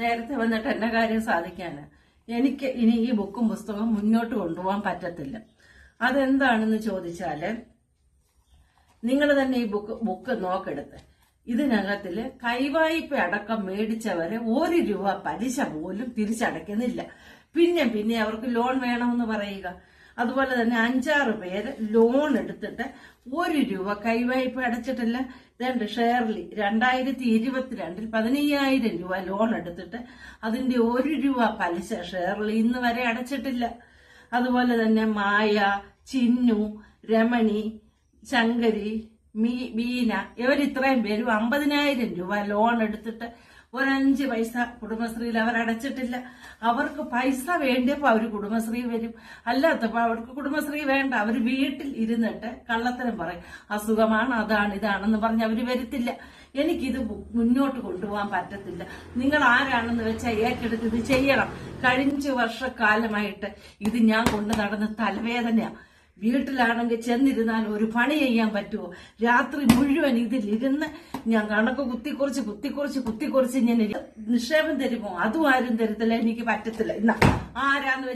നേരത്തെ വന്നിട്ട് എന്നെ കാര്യം സാധിക്കാന്. എനിക്ക് ഇനി ഈ ബുക്കും പുസ്തകവും മുന്നോട്ട് കൊണ്ടുപോകാൻ പറ്റത്തില്ല. അതെന്താണെന്ന് ചോദിച്ചാൽ നിങ്ങൾ തന്നെ ഈ ബുക്ക് ബുക്ക് നോക്കെടുത്ത്. ഇതിനകത്തിൽ കൈവായ്പ അടക്കം മേടിച്ചവരെ ഒരു രൂപ പലിശ പോലും തിരിച്ചടയ്ക്കുന്നില്ല. പിന്നെ പിന്നെ അവർക്ക് ലോൺ വേണമെന്ന് പറയുക. അതുപോലെ തന്നെ അഞ്ചാറ് പേര് ലോൺ എടുത്തിട്ട് ഒരു രൂപ കൈവായ്പ അടച്ചിട്ടില്ല. രണ്ട് ഷെയർലി രണ്ടായിരത്തി ഇരുപത്തിരണ്ടിൽ പതിനയ്യായിരം രൂപ ലോൺ എടുത്തിട്ട് അതിന്റെ ഒരു രൂപ പലിശ ഷെയർലി ഇന്ന് വരെ അടച്ചിട്ടില്ല. അതുപോലെ തന്നെ മായ ചിന്നു രമണി ശങ്കരി മീ ബീന ഇവരിത്രയും പേരും അമ്പതിനായിരം രൂപ ലോൺ എടുത്തിട്ട് ഒരഞ്ച് പൈസ കുടുംബശ്രീയിൽ അവർ അടച്ചിട്ടില്ല. അവർക്ക് പൈസ വേണ്ടിയപ്പോൾ അവർ കുടുംബശ്രീ വരും. അല്ലാത്തപ്പോൾ അവർക്ക് കുടുംബശ്രീ വേണ്ട. അവർ വീട്ടിൽ ഇരുന്നിട്ട് കള്ളത്തരം പറയും. അസുഖമാണ് അതാണ് ഇതാണെന്ന് പറഞ്ഞ് അവർ വരത്തില്ല. എനിക്കിത് മുന്നോട്ട് കൊണ്ടുപോകാൻ പറ്റത്തില്ല. നിങ്ങൾ ആരാണെന്ന് വെച്ചാൽ ഏറ്റെടുത്ത് ഇത് ചെയ്യണം. കഴിഞ്ഞ വർഷക്കാലമായിട്ട് ഇത് ഞാൻ കൊണ്ടു നടന്ന തലവേദനയാണ് വീട്ടിലാണെങ്കിൽ ചെന്നിരുന്നാൽ ഒരു പണി ചെയ്യാൻ പറ്റുമോ? രാത്രി മുഴുവൻ ഇതിലിരുന്ന് ഞാൻ കണക്ക് കുത്തിക്കുറിച്ച് കുത്തിക്കുറിച്ച് കുത്തിക്കുറിച്ച് ഞാൻ നിക്ഷേപം തരുമോ? അതും ആരും തരത്തില്ല. എനിക്ക് പറ്റത്തില്ല. ഇന്ന ആരാന്ന്